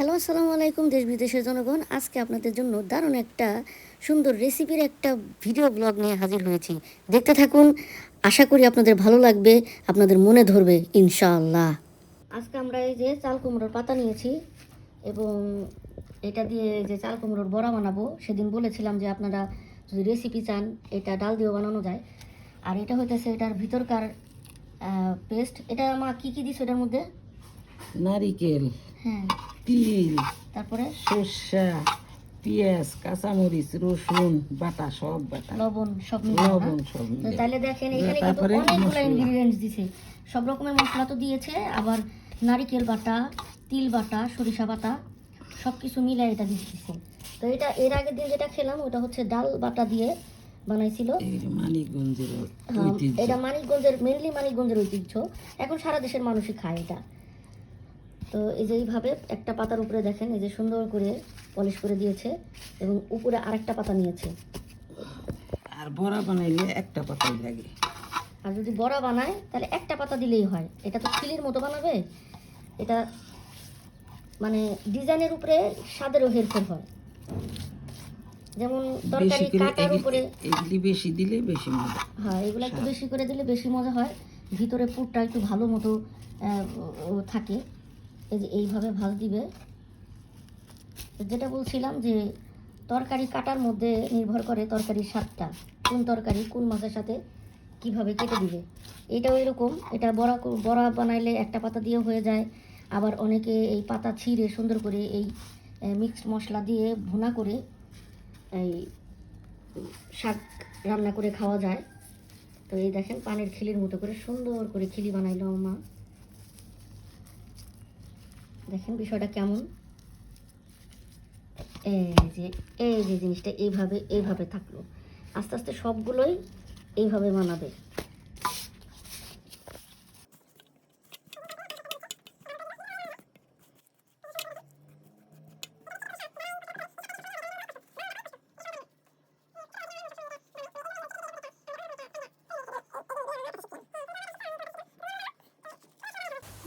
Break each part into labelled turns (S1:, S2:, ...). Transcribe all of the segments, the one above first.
S1: Hello, আসসালামু আলাইকুম, দেশ বিদেশের জনগণ। আজকে আপনাদের জন্য দারুণ একটা সুন্দর রেসিপির একটা ভিডিও ব্লগ নিয়ে হাজির হয়েছি। দেখতে থাকুন, আশা করি আপনাদের ভালো লাগবে, আপনাদের মনে ধরবে, ইনশাআল্লাহ। আজকে আমরা এই যে চাল কুমড়োর পাতা নিয়েছি এবং এটা দিয়ে যে চাল কুমড়োর বড়া বানাবো। সেদিন বলেছিলাম যে আপনারা যদি রেসিপি চান, এটা ডাল দিয়েও বানানো যায়। আর এটা হইতেছে এটার ভিতরকার পেস্ট। এটা আমার কী কী দিস এটার মধ্যে?
S2: নারিকেল।
S1: হ্যাঁ।
S2: তিল
S1: তারপরে?
S2: সর্ষা পেঁয়াজ কাঁচামরিচ রসুন বাটা সব বাটা।
S1: লবণ সব
S2: লবণ সব
S1: তাহলে দেখেন এখানে কিন্তু অনেকগুলো। ইনগ্রিডিয়েন্টস দিছে। সব রকমের মশলা তো দিয়েছে আবার নারিকেল বাটা তিল বাটা সরিষা বাটা সব কিছু মিলে এটা দিচ্ছে তো এটা এর আগের দিন যেটা খেলাম ওটা হচ্ছে ডাল বাটা দিয়ে বানাইছিল। হ্যাঁ, এটা মানিকগঞ্জের মেনলি মানিকগঞ্জের ঐতিহ্য। এখন সারা দেশের মানুষই খায় এটা। তো এই যে এইভাবে একটা পাতার উপরে দেখেন এই যে সুন্দর করে পলিশ করে দিয়েছে এবং উপরে আরেকটা পাতা নিয়েছে।
S2: আর বড়া বানাইলে একটা পাতাই লাগে।
S1: আর যদি বড়া বানায় তাহলে একটা পাতা দিলেই হয়। এটা তো খিলির মতো বানাবে। এটা মানে ডিজাইনের উপরে স্বাদেরও হেরফের হয়। যেমন তরকারি
S2: করে
S1: কাটার উপরে
S2: এগুলি বেশি দিলে বেশি মজা।
S1: হ্যাঁ এগুলো একটু বেশি করে দিলে বেশি মজা হয়। ভিতরে পুরটা একটু ভালো মতো থাকে। এই যে এইভাবে ভাজ দিবে। যেটা বলছিলাম যে, তরকারি কাটার মধ্যে নির্ভর করে তরকারির স্বাদটা, কোন তরকারি কোন মাছের সাথে কীভাবে কেটে দিবে। এটাও এরকম, এটা বড়া বড়া বানাইলে একটা পাতা দিয়ে হয়ে যায়। আবার অনেকে এই পাতা ছিঁড়ে সুন্দর করে এই মিক্সড মশলা দিয়ে ভুনা করে এই শাক রান্না করে খাওয়া যায়। তো এই দেখেন, পানির খিলির মতো করে সুন্দর করে খিলি বানাইলো আমার মা। দেখেন বিষয়টা কেমন? এই যে এই যে জিনিসটা এইভাবে এইভাবে থাকল। আস্তে আস্তে সবগুলোই এইভাবে বানাবে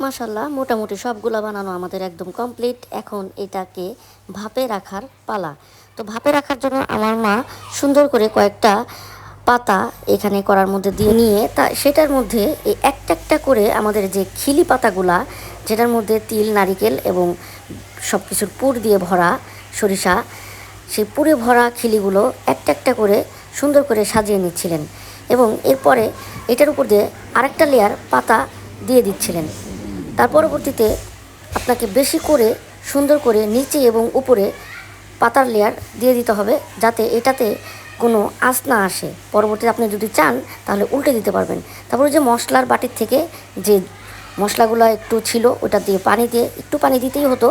S1: মাশাল্লাহ মোটামুটি সবগুলো বানানো আমাদের একদম কমপ্লিট এখন এটাকে ভাপে রাখার পালা। তো ভাপে রাখার জন্য আমার মা সুন্দর করে কয়েকটা পাতা এখানে করার মধ্যে দিয়ে নিয়ে, তা সেটার মধ্যে এই একটা একটা করে আমাদের যে খিলি পাতাগুলা, যেটার মধ্যে তিল, নারিকেল এবং সব কিছুর পুর দিয়ে ভরা সরিষা, সেই পুরে ভরা খিলিগুলো একটা একটা করে সুন্দর করে সাজিয়ে নিচ্ছিলেন এবং এরপরে এটার উপর দিয়ে আরেকটা লেয়ার পাতা দিয়ে দিচ্ছিলেন। তার পরবর্তীতে আপনাকে বেশি করে সুন্দর করে নিচে এবং উপরে পাতার লেয়ার দিয়ে দিতে হবে যাতে এটাতে কোনো আঁচ না আসে। পরবর্তীতে আপনি যদি চান, তাহলে উল্টে দিতে পারবেন। তারপরে যে মশলার বাটির থেকে যে মশলাগুলো একটু ছিল, ওটা দিয়ে পানি দিয়ে, একটু পানি দিতেই হতো,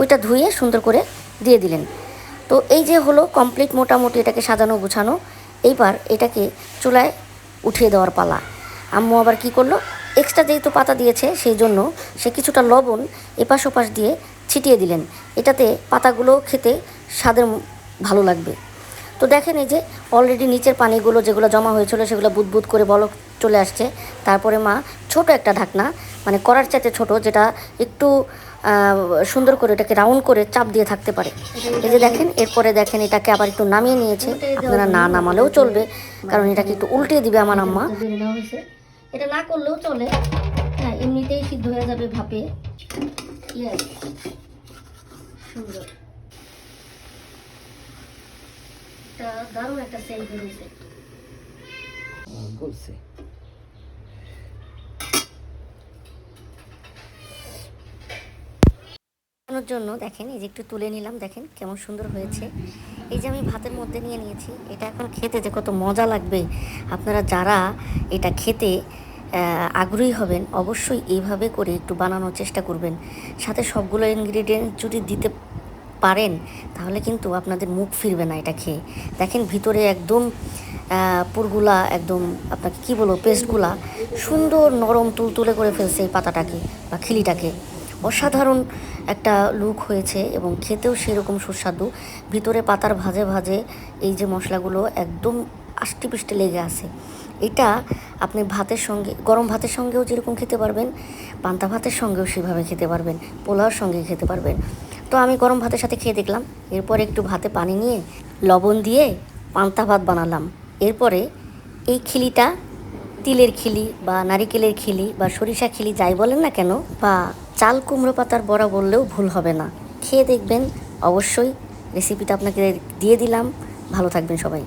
S1: ওইটা ধুয়ে সুন্দর করে দিয়ে দিলেন। তো এই যে হলো কমপ্লিট মোটামুটি এটাকে সাজানো গুছানো, এইবার এটাকে চুলায় উঠিয়ে দেওয়ার পালা। আম্মু আবার কি করল? এক্সট্রা যেহেতু পাতা দিয়েছে, সেই জন্য সে কিছুটা লবণ এপাশ ওপাশ দিয়ে ছিটিয়ে দিলেন। এটাতে পাতাগুলো খেতে স্বাদের ভালো লাগবে। তো দেখেন এই যে অলরেডি নিচের পানিগুলো যেগুলো জমা হয়েছিল, সেগুলো বুদবুদ করে বলক চলে আসছে। তারপরে মা ছোট একটা ঢাকনা মানে করার চাইতে ছোট, যেটা একটু সুন্দর করে এটাকে রাউন্ড করে চাপ দিয়ে থাকতে পারে। এই যে দেখেন, এরপরে দেখেন এটাকে আবার একটু নামিয়ে নিয়েছে। আপনারা না নামালেও চলবে, কারণ এটাকে একটু উল্টিয়ে দিবে আমার আম্মা। এটা না করলেও চলে। হ্যাঁ এমনিতেই সিদ্ধ হয়ে যাবে ভাপে. সুন্দর। এটা দারুণ একটা বেরিয়েছে।
S2: বলছে
S1: জন্য দেখেন এই যে একটু তুলে নিলাম দেখেন কেমন সুন্দর হয়েছে। এই যে আমি ভাতের মধ্যে নিয়ে নিয়েছি এটা এখন খেতে যে কত মজা লাগবে। আপনারা যারা এটা খেতে আগ্রহী হবেন অবশ্যই এইভাবে করে একটু বানানোর চেষ্টা করবেন। সাথে সবগুলো ইনগ্রিডিয়েন্ট যদি দিতে পারেন তাহলে কিন্তু আপনাদের মুখ ফিরবে না এটা খেয়ে। দেখেন ভিতরে একদম পুরগুলা একদম আপনাকে কি বলব পেস্টগুলা সুন্দর নরম তুলতুলে করে ফেলছে এই পাতাটাকে বা খিলিটাকে। অসাধারণ একটা লুক হয়েছে এবং খেতেও সেরকম সুস্বাদু। ভিতরে পাতার ভাজে ভাজে এই যে মশলাগুলো একদম আষ্টি পিষ্টে লেগে আছে। এটা আপনি ভাতের সঙ্গে, গরম ভাতের সঙ্গেও যেরকম খেতে পারবেন, পান্তা ভাতের সঙ্গেও সেভাবে খেতে পারবেন পোলাওর সঙ্গে খেতে পারবেন। তো আমি গরম ভাতের সাথে খেয়ে দেখলাম, এরপর একটু ভাতে পানি নিয়ে লবণ দিয়ে পান্তা ভাত বানালাম। এরপরে এই খিলিটা তিলের খিলি বা নারিকেলের খিলি বা সরিষা খিলি যাই বলেন না কেন, বা চাল কুমড়ো পাতার বড়া বললেও ভুল হবে না। খেয়ে দেখবেন, অবশ্যই রেসিপিটা আপনাকে দিয়ে দিলাম। ভালো থাকবেন সবাই।